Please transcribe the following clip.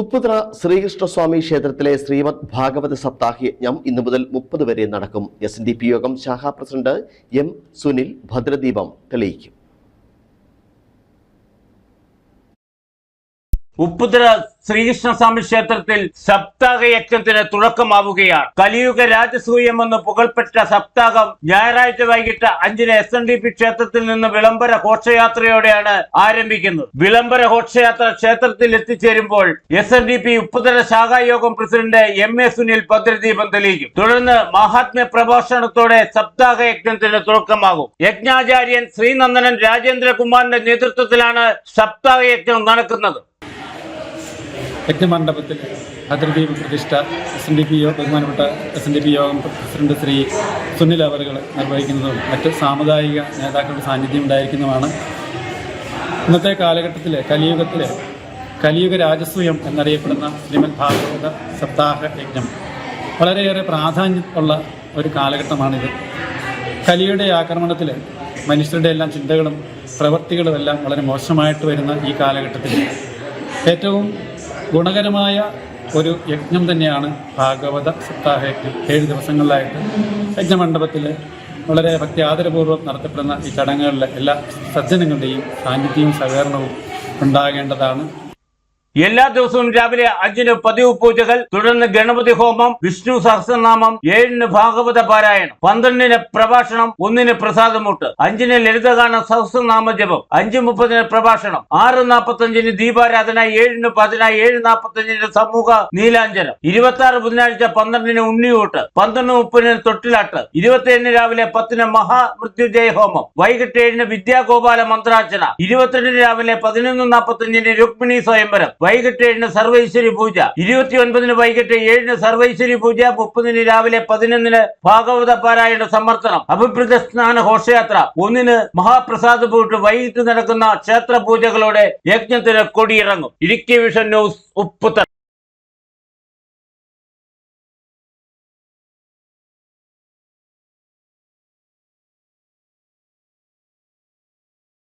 ഉപ്പുത്ര ശ്രീകൃഷ്ണസ്വാമി ക്ഷേത്രത്തിലെ ശ്രീമദ് ഭാഗവത സപ്താഹ യജ്ഞം ഇന്നു മുതൽ മുപ്പത് വരെ നടക്കും. എസ് യോഗം ശാഖാ പ്രസിഡന്റ് എം സുനിൽ ഭദ്രദീപം തെളിയിക്കും. ഉപ്പുതര ശ്രീകൃഷ്ണസ്വാമി ക്ഷേത്രത്തിൽ സപ്താഹ യജ്ഞത്തിന് തുടക്കമാവുകയാണ്. കലിയുഗ രാജസൂയമെന്ന് പുകൾപ്പെട്ട സപ്താഹം ഞായറാഴ്ച വൈകിട്ട് അഞ്ചിന് എസ് എൻ ഡി പി ക്ഷേത്രത്തിൽ നിന്ന് വിളംബര ഘോഷയാത്രയോടെയാണ് ആരംഭിക്കുന്നത്. വിളംബര ഘോഷയാത്ര ക്ഷേത്രത്തിൽ എത്തിച്ചേരുമ്പോൾ S N D P Upputhara ശാഖായോഗം president M A Sunil ഭദ്രദീപം തെളിയിക്കും. തുടർന്ന് മഹാത്മ്യ പ്രഭാഷണത്തോടെ സപ്താഹ യജ്ഞത്തിന് തുടക്കമാകും. യജ്ഞാചാര്യൻ ശ്രീനന്ദനൻ രാജേന്ദ്രകുമാറിന്റെ നേതൃത്വത്തിലാണ് സപ്താഹ യജ്ഞം നടക്കുന്നത്. യജ്ഞമണ്ഡപത്തിൽ ഭദ്രദീപ് പ്രതിഷ്ഠ എസ് എൻ ഡി പി ബഹുമാനപ്പെട്ട എസ് എൻ ഡി പി യോഗം പ്രസിഡന്റ് ശ്രീ സുനിൽ അവറുകൾ നിർവഹിക്കുന്നതും മറ്റ് സാമുദായിക നേതാക്കളുടെ സാന്നിധ്യം ഉണ്ടായിരിക്കുന്നതുമാണ്. ഇന്നത്തെ കാലഘട്ടത്തിൽ കലിയുഗത്തിൽ കലിയുഗ രാജസൂയം എന്നറിയപ്പെടുന്ന ശ്രീമദ് ഭാഗവത സപ്താഹ യജ്ഞം. വളരെയേറെ പ്രാധാന്യം ഉള്ള ഒരു കാലഘട്ടമാണിത്. കലിയുടെ ആക്രമണത്തിൽ മനുഷ്യരുടെ എല്ലാം ചിന്തകളും പ്രവൃത്തികളും എല്ലാം വളരെ മോശമായിട്ട് വരുന്ന ഈ കാലഘട്ടത്തിൽ ഏറ്റവും ഗുണകരമായ ഒരു യജ്ഞം തന്നെയാണ് ഭാഗവത സപ്താഹ യജ്ഞം. ഏഴ് ദിവസങ്ങളിലായിട്ട് യജ്ഞമണ്ഡപത്തിൽ വളരെ ഭക്തി ആദരപൂർവം നടത്തപ്പെടുന്ന ഈ ചടങ്ങുകളിലെ എല്ലാ സജ്ജനങ്ങളുടെയും സാന്നിധ്യവും സഹകരണവും ഉണ്ടാകേണ്ടതാണ്. എല്ലാ ദിവസവും രാവിലെ അഞ്ചിന് പതിവ് പൂജകൾ തുടർന്ന് ഗണപതി ഹോമം വിഷ്ണു സഹസ്രനാമം ഏഴിന് ഭാഗവത പാരായണം പന്ത്രണ്ടിന് പ്രഭാഷണം ഒന്നിന് പ്രസാദമൂട്ട് അഞ്ചിന് ലളിതഗാന സഹസ്രനാമ ജപം അഞ്ച് മുപ്പതിന് പ്രഭാഷണം ആറ് നാൽപ്പത്തഞ്ചിന് ദീപാരാധന ഏഴിന് പതിന ഏഴ് നാൽപ്പത്തഞ്ചിന് സമൂഹ നീലാഞ്ജനം ഇരുപത്തി ആറ് ബുധനാഴ്ച പന്ത്രണ്ടിന് ഉണ്ണിയൂട്ട് പന്ത്രണ്ട് മുപ്പതിന് തൊട്ടിലാട്ട് ഇരുപത്തിയേഴിന് രാവിലെ പത്തിന് മഹാമൃത്യുജയ ഹോമം വൈകിട്ട് ഏഴിന് വിദ്യാഗോപാല മന്ത്രാർച്ചന ഇരുപത്തിരണ്ടിന് രാവിലെ പതിനൊന്ന് നാൽപ്പത്തഞ്ചിന് രുക്മിണി സ്വയംവരം വൈകിട്ട് ഏഴിന് സർവൈശ്വരി പൂജ. ഇരുപത്തി ഒൻപതിന് വൈകിട്ട് ഏഴിന് സർവൈശ്വരി പൂജ. മുപ്പതിന് രാവിലെ പതിനൊന്നിന് ഭാഗവത പാരായണ സമർപ്പണം അഭിപ്രത സ്നാന ഘോഷയാത്ര. ഒന്നിന് മഹാപ്രസാദ് പൂട്ട് വൈകിട്ട് നടക്കുന്ന ക്ഷേത്ര പൂജകളോടെ യജ്ഞത്തിന് കൊടിയിറങ്ങും. Idukki vision news Upputhara